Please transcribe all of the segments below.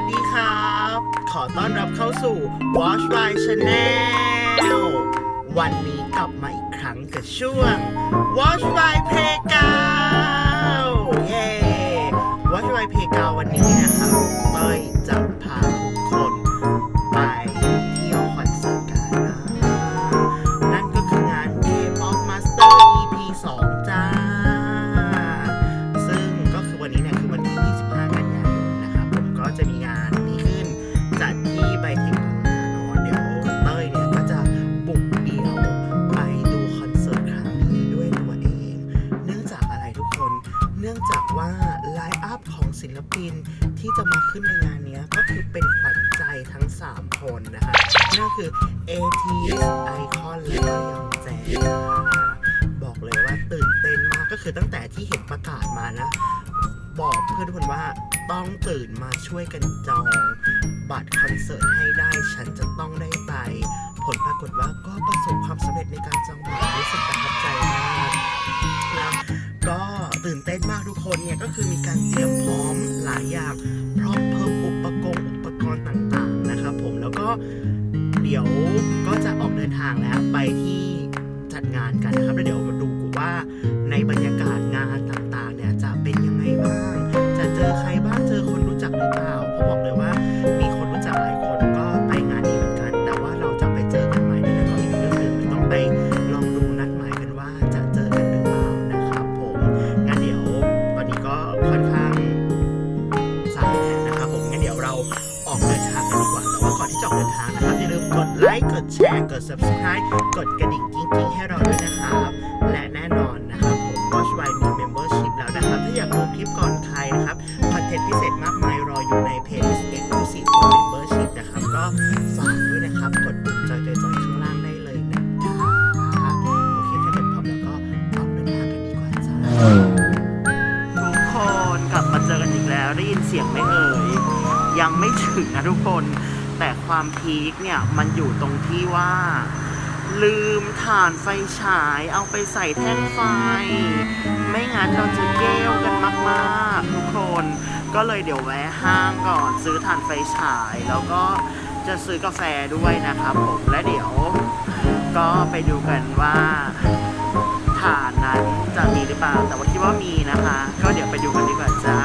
วัสดีครับ ขอต้อนรับเข้าสู่ Watch by Channel วันนี้กลับมาอีกครั้งกับช่วง Watch by Playground เนื่องจากว่าไลฟ์อัพของศิลปินที่จะมาขึ้นในงานนี้ก็คือเป็นขวัญใจทั้ง 3 คนนะคะนั่นคือ AT Icon และก็ยองแจบอกเลยว่าตื่นเต้นมากก็คือตั้งแต่ที่เห็นประกาศมานะ บอกเพื่อนทุกคนว่าต้องตื่นมาช่วยกันจอง บัตรคอนเสิร์ตให้ได้ฉันจะต้องได้ไป ผลปรากฏว่าก็ประสบความสำเร็จในการจองบัตรรู้สึกประทับใจมากนะ ตื่นเต้นมากทุกคนเนี่ยก็คือมีการเตรียมพร้อมหลายอย่างพร้อมเพิ่มอุปกรณ์อุปกรณ์ต่างๆนะครับผมแล้วก็เดี๋ยวก็จะออกเดินทางแล้วไปที่จัดงานกันนะครับแล้วเดี๋ยว subscribe กดกระดิ่งกิ๊งๆให้เราด้วยนะครับ และแน่นอนนะครับผม Watch by มี membership แล้วนะครับ ถ้าอยากดูคลิปก่อนใครนะครับ คอนเทนต์พิเศษมากมายรออยู่ใน playlist exclusive for membership นะครับ ก็ฝากด้วยนะครับ กดปุ่มจอยจอยข้างล่างได้เลยนะครับ โอเคถ้าเกิดพร้อมแล้วก็ออกเดินทางกันดีกว่าจ้าทุกคนกลับมาเจอกันอีกแล้วได้ยินเสียงไหมเอ่ยยังไม่ถึงนะทุกคน ความพีคเนี่ย มันอยู่ตรงที่ว่า ลืมถ่านไฟฉายเอาไปใส่แท่งไฟ ไม่งั้นเราจะเกลกันมากๆ ทุกคน ก็เลยเดี๋ยวแวะห้างก่อนซื้อถ่านไฟฉาย แล้วก็จะซื้อกาแฟด้วยนะครับผมและเดี๋ยวก็ไปดูกันว่าถ่านนั้นจะมีหรือเปล่า แต่ว่าคิดว่ามีนะคะ ก็เดี๋ยวไปดูกันดีกว่าจ้า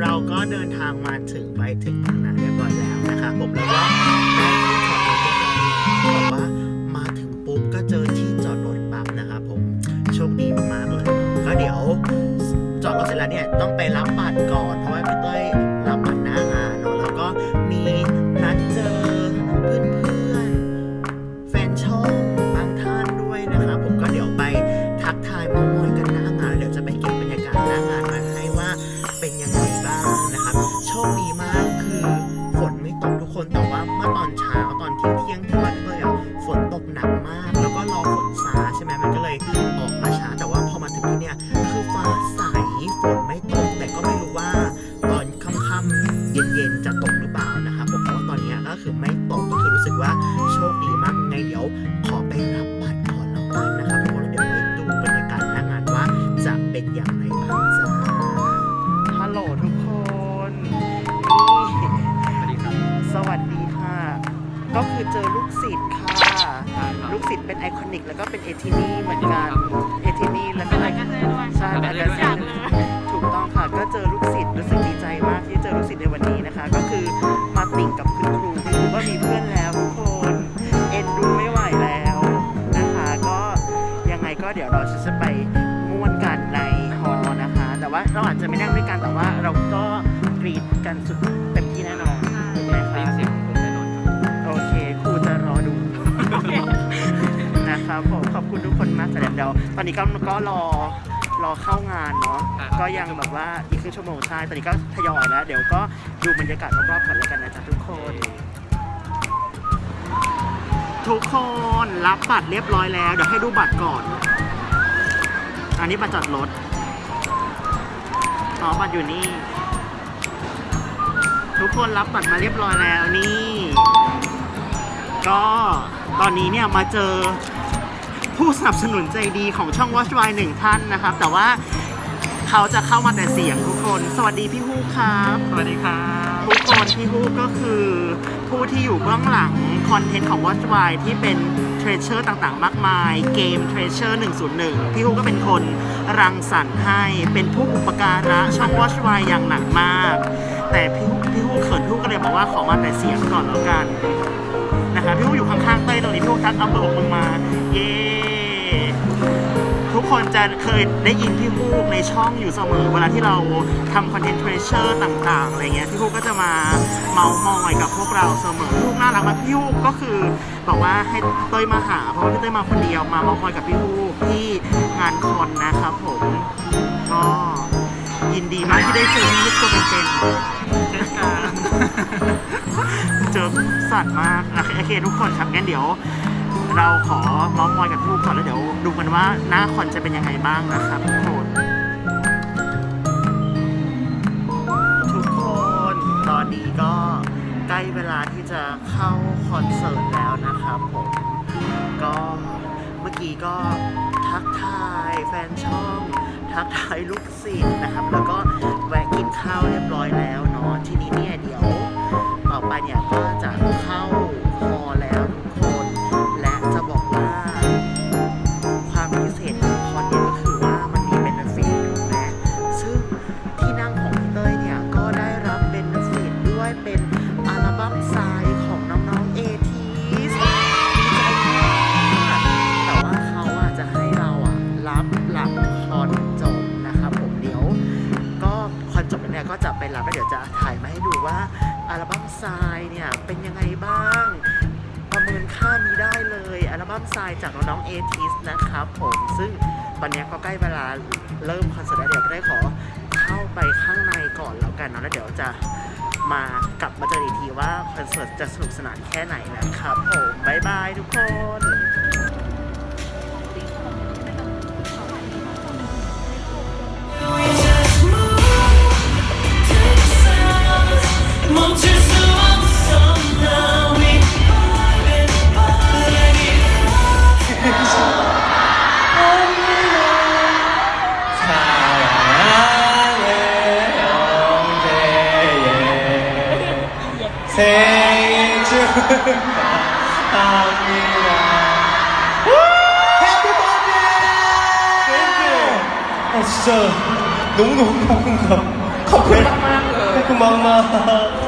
เราก็เดินทางมาถึงไปถึงทางนาเรียบร้อยแล้วนะครับผมแล้วก็ ลูกศิษย์ค่ะ ลูกศิษย์เป็นไอคอนิก แล้วก็เป็นเอทีนีเหมือนกัน เอทีนีแล้วก็ไอคอนิกใช่แล้วก็ถูกต้องค่ะ ก็เจอลูกศิษย์รู้สึกดีใจมากที่เจอลูกศิษย์ในวันนี้นะคะ ก็คือมาติ่งกับคุณครูคุณครูก็มีเพื่อนแล้วทุกคน เอ็นดูไม่ไหวแล้วนะคะ ก็ยังไงก็เดี๋ยวเราจะไปม้วนกันในฮอนะคะ แต่ว่าเราอาจจะไม่นั่งด้วยกันแต่ว่าเราก็กรีดกันสุด ครับผมขอบคุณทุกคนมากสำหรับเดี๋ยวตอนนี้ก็ก็รอรอเข้างานเนาะก็ยังแบบว่าอีกครึ่งชั่วโมงใช่ตอนนี้ก็ทยอยแล้ว เดี๋ยวก็ดูบรรยากาศรอบๆก่อนแล้วกันนะจ๊ะทุกคน ทุกคนรับบัตรเรียบร้อยแล้ว เดี๋ยวให้ดูบัตรก่อน อันนี้บัตรจอดรถอ๋อบัตรอยู่นี่ ทุกคนรับบัตรมาเรียบร้อยแล้วนี่ ก็ตอนนี้เนี่ยมาเจอ ผู้สนับสนุนใจดีของช่อง Watch w i หนึ่งท่านนะครับ แต่ว่าเขาจะเข้ามาแต่เสียงทุกคน สวัสดีพี่ฮูกครับ สวัสดีครับ ทุกคนพี่ฮูกก็คือผู้ที่อยู่เบื้องหลังคอนเทนต์ของ Watch w i ที่เป็นเทรเชอร์ต่างๆ มากมาย เกมเทรเชอร์101 พี่ฮูกก็เป็นคนรังสรรค์ให้ เป็นผู้อุปการะช่อง Watch w i อย่างหนักมาก แต่พี่ฮูกพี่ฮูกเขินพี่ฮูกก็เลยบอกว่าขอมาแต่เสียงก่อนแล้วกัน นะคะพี่ฮูกอยู่ข้างๆเต้ยตรงนี้พี่ฮูกทักเอาเบอร์ของมึงมา เย้ ทุกคนจะเคยได้ยินพี่ฮูกในช่องอยู่เสมอ เวลาที่เราทำคอนเทนต์เทรเชอร์ต่าง ๆ อะไรเงี้ยพี่ฮูกก็จะมาเมาส์มอยกับพวกเราเสมอพี่ฮูกน่ารักมากพี่ฮูกก็คือบอกว่าให้เต้ยมาหา เพราะว่าพี่เต้ยมาคนเดียวมาเมาส์มอยกับพี่ฮูกที่งานคอนนะครับผมก็ยินดีมากที่ได้เจอพี่ฮูกตัวเป็นๆเช่นกันเจอสัตว์มากโอเคโอเคทุกคนครับงั้นเดี๋ยว เราขอมอมอยกับทุกก่อนแล้วเดี๋ยวดูกันว่าหน้าคอนจะเป็นยังไงบ้างนะครับทุกคนทุกคนตอนนี้ก็ใกล้เวลาที่จะเข้าคอนเสิร์ตแล้วนะครับผมก็เมื่อกี้ก็ทักทายแฟนช่องทักทายลูกศิษย์นะครับ แล้วก็แวะกินข้าวเรียบร้อยแล้วเนาะทีนี้เนี่ยเดี๋ยวต่อไปเนี่ยก็จะเข้า ใกล้เวลาเริ่มคอนเสิร์ตแล้วเดี๋ยวได้ขอเข้าไปข้างในก่อนแล้วกันเนาะแล้วเดี๋ยวจะมากลับมาเจออีกทีว่าคอนเสิร์ตจะสนุกสนานแค่ไหนนะครับผมบายบายทุกคน 진짜 너무너무 고픈가 커플 고픈 막막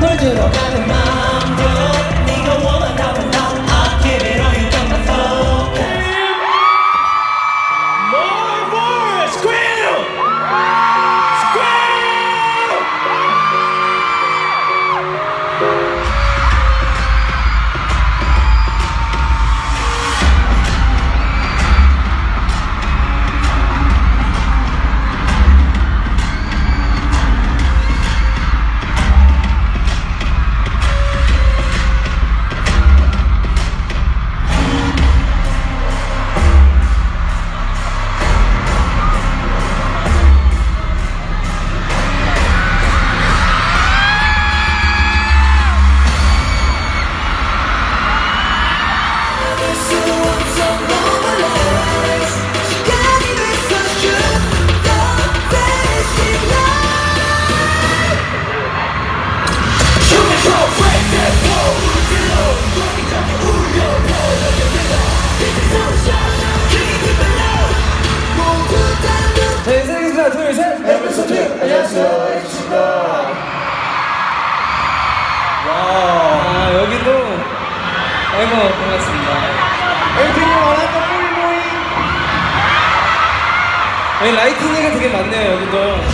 널 들어가는 마 라이팅이가 되게 많네요, 여기도.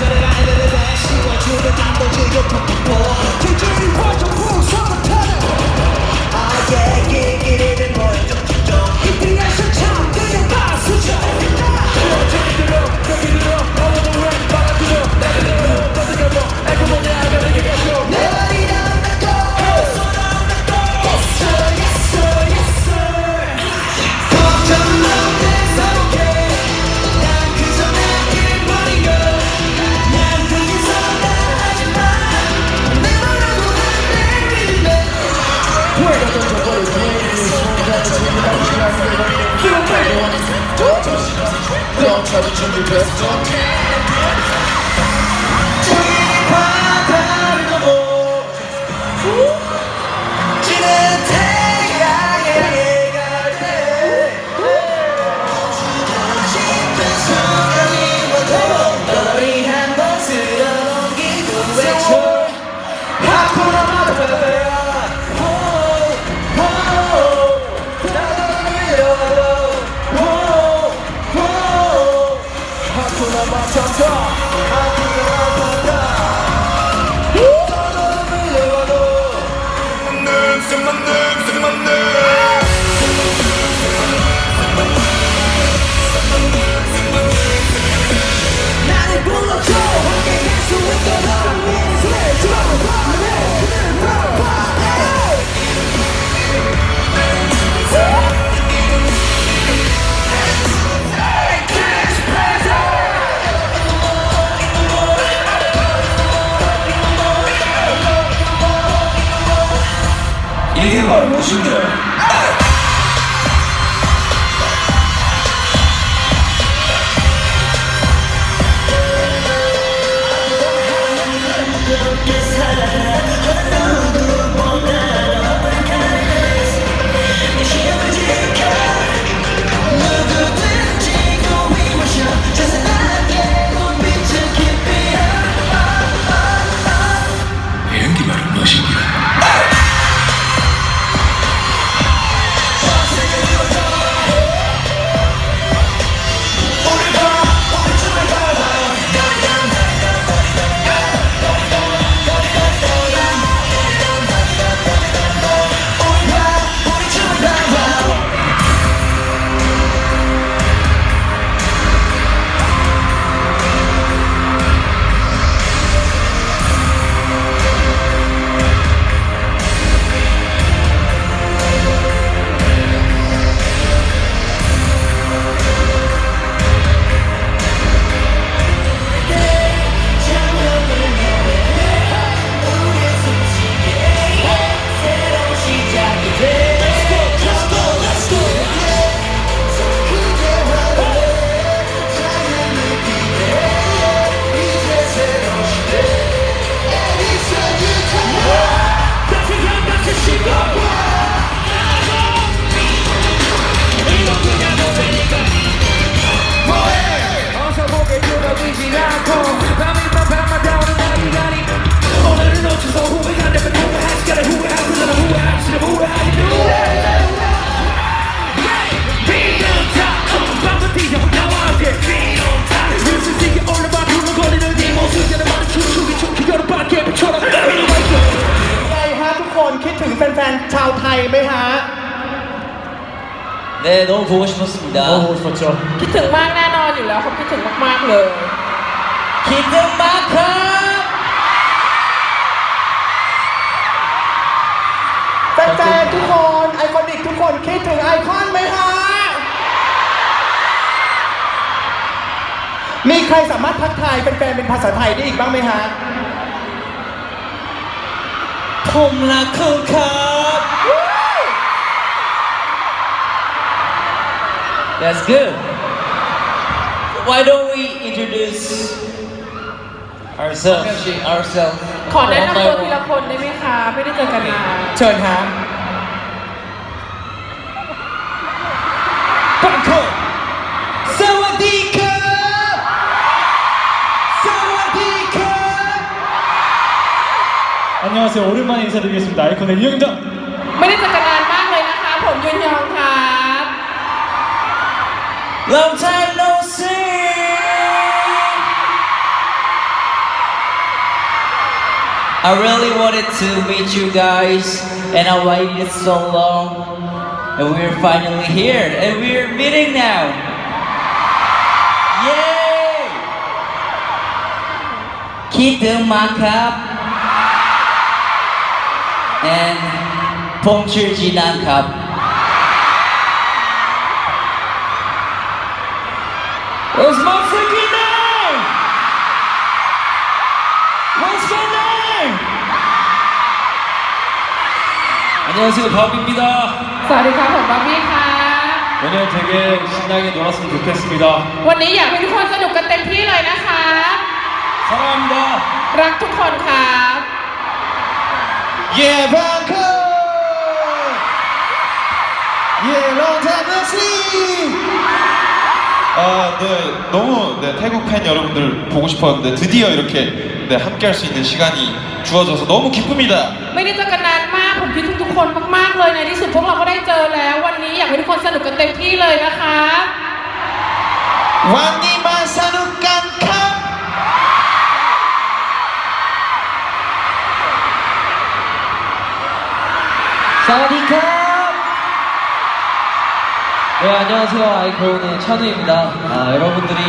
때가 보이지 않고 밤이면 밤마다 오는 날이 가니 오늘을 놓쳐서 후회한다면 후회할 시간에 후회하고 나는 네, 너무 보고 싶었습니다. ู่แล้วเขาคิดถึงมาก ๆ เลย คิดถึงมากครับแฟนๆทุกคนไอคอนิกทุกคนคิดถึงไอคอนไหมฮะ มีใครสามารถทักทายแฟนๆเป็นภาษาไทยได้อีกบ้างไหมฮะ ผมรักคุณครับ That's good Why don't we introduce ourselves? Ourselves. ขอแนะนำตัว One by ทีละ one. คนได้ไหมคะ ไม่ได้เจอกันนาน เชิญฮะ 빵커! 사와디카! 사와디카! 안녕하세요. 오랜만에 인사드리겠습니다. 아이콘의 윤영입니다. ไม่ได้เจอกันนานมากเลยนะคะ ผมยุนยองครับ Long time I really wanted to meet you guys, and I waited so long, and we're finally here, and we're meeting now. Yay! คิดถึงมากครับ and ผมชื่อจีนันครับ What's my 안녕하세요 바비입니다. สวัสดีครับผมบ๊อบบี้ค่ะ 오늘 되게 신나게 놀았으면 좋겠습니다. วันนี้อยากให้ทุกคนสนุกกันเต็มที่เลยนะคะ 사랑합니다. รักทุกคนครับ 예 방콕. 예 롱타임 시. 아, 네, 너무 네, 태국 팬 여러분들 보고 싶었는데 드디어 이렇게 네, 함께할 수 있는 시간이 주어져서 너무 기쁩니다. ไม่ได้เจอกันนานมาก ผม คิดถึงทุกคนมากๆเลยในที่สุดพวกเราก็ได้เจอแล้ว วันนี้อยากให้ทุกคนสนุกกันเต็มที่เลยนะคะ 완니만 사누깐 카. 사와디캅! 네, 안녕하세요. 아이콘의 찬우입니다. 아, 여러분들이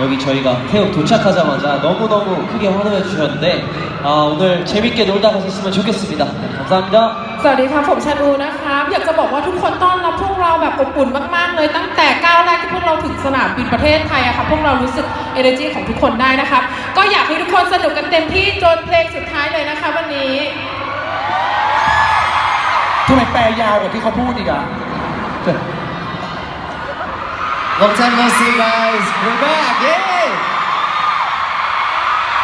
여기 저희가 태국 도착하자마자 너무너무 크게 환호해 주셨는데, 아, 오늘 재밌게 놀다 가셨으면 좋겠습니다. 감사합니다. สวัสดีครับผมชาดูนะครับอยากจะบอกว่าทุกคนต้อนรับพวกเราแบบอบอุ่นมากๆเลยตั้งแต่ก้าวแรกที่พวกเราถึงสนามบินประเทศไทยอะครับพวกเรารู้สึก energy ของทุกคนได้นะครับ ก็อยากให้ทุกคนสนุกกันเต็มที่จนเพลงสุดท้ายเลยนะคะวันนี้ ทำไมแปลยาวกว่าที่เขาพูดอีกอะ Long time no see, guys. We're back. Yay!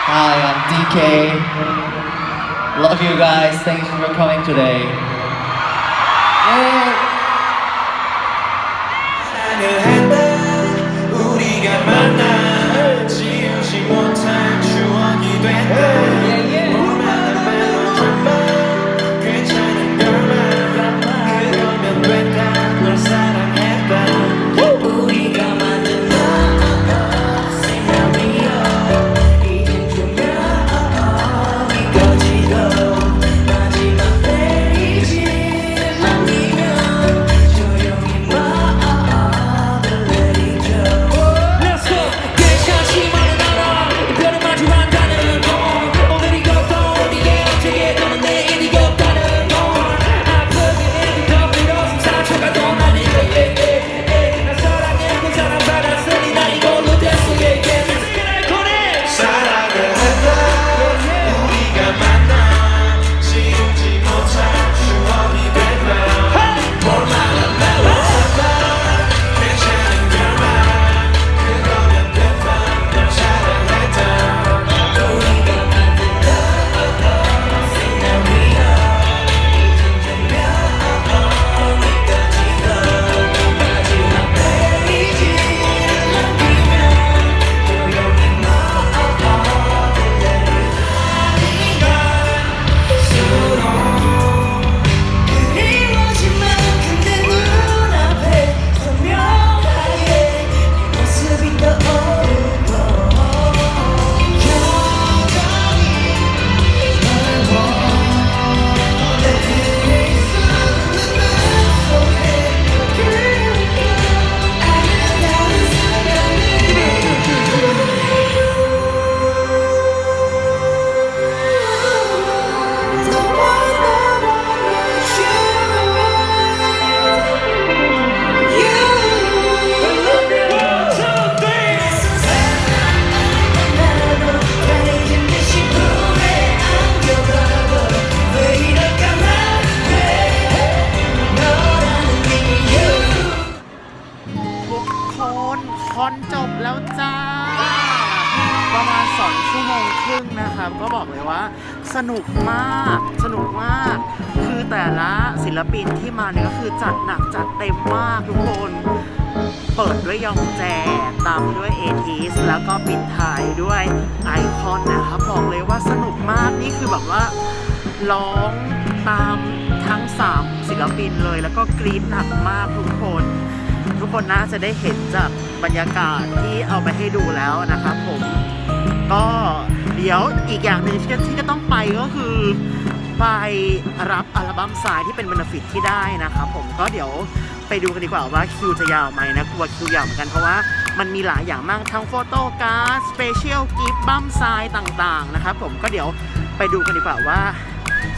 Hi, I'm DK. Love you guys. Thanks for coming today. Yay! เปิดด้วยยองแจตามด้วยเอทีสแล้วก็ปิดท้ายด้วยไอคอนนะครับบอกเลยว่าสนุกมากนี่คือแบบว่าร้องตามทั้ง 3 ศิลปินเลย แล้วก็กรี๊ดหนักมากทุกคน ทุกคนน่าจะได้เห็นจากบรรยากาศที่เอาไปให้ดูแล้วนะครับผมก็เดี๋ยวอีกอย่างหนึ่งที่จะต้องไปก็คือ ไปรับอัลบั้มทรายที่เป็นบ e นฟิตที่ได้นะครับผมก็เดี๋ยว ไปดูกันดีกว่าว่าคิวจะยาวไหมนะกลัวคิวยาวเหมือนกันเพราะว่ามันมีหลายอย่างมากทั้งโฟโต้การ์ดสเปเชียลกิฟต์บัมทรายต่างๆนะครับผมก็เดี๋ยวไปดูกันดีกว่าว่า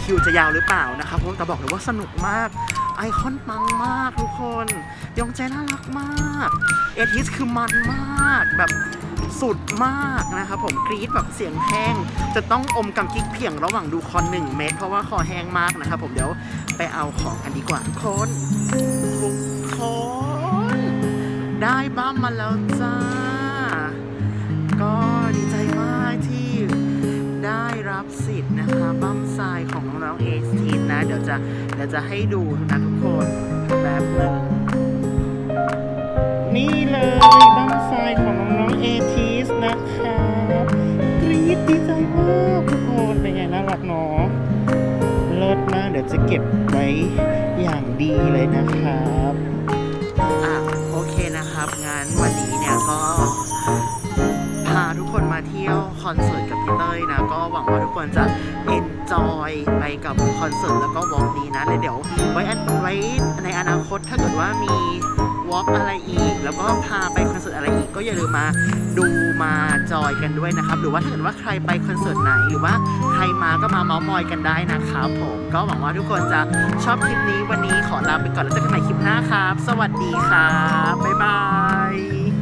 คิวจะยาวหรือเปล่านะครับผมแต่บอกเลยว่าสนุกมากไอคอนปังมากทุกคน ยองแจน่ารักมาก เอทิสคือมันมากแบบสุดมากนะครับผมกรี๊ดแบบเสียงแห้ง จะต้องอมกำกิ๊กเพียงระหว่างดูคอนหนึ่งเมตร เพราะว่าคอแห้งมากนะครับผมเดี๋ยวไปเอาของกันดีกว่าทุกคนทุกคน ได้บ้ามมาแล้วจ้า ก็ดีใจมากที่ได้รับสิทธิ์นะคะบั้มทรายของน้องๆเอสทีนะ เดี๋ยวจะเดี๋ยวจะให้ดูนะทุกคนแบบหนึ่งนี่เลยบั้มทรายของน้องๆเอทีสนะครับกรี๊ดดีใจมากทุกคนเป็นไงน่ารักเนาะเลิศมากเดี๋ยวจะเก็บไว้ ก็หวังว่าทุกคนจะ enjoy ไปกับคอนเสิร์ตแล้วก็วอล์กนี้นะแล้วเดี๋ยวไว้อันไว้ในอนาคตถ้าเกิดว่ามีวอล์กอะไรอีก แล้วก็พาไปคอนเสิร์ตอะไรอีกก็อย่าลืมมาดูมาจอยกันด้วยนะครับ หรือว่าถ้าเกิดว่าใครไปคอนเสิร์ตไหนหรือว่าใครมาก็มาเมาส์มอยกันได้นะครับผมก็หวังว่าทุกคนจะชอบคลิปนี้วันนี้ขอลาไปก่อนแล้วเจอกันใหม่คลิปหน้าครับ สวัสดีครับบ๊ายบาย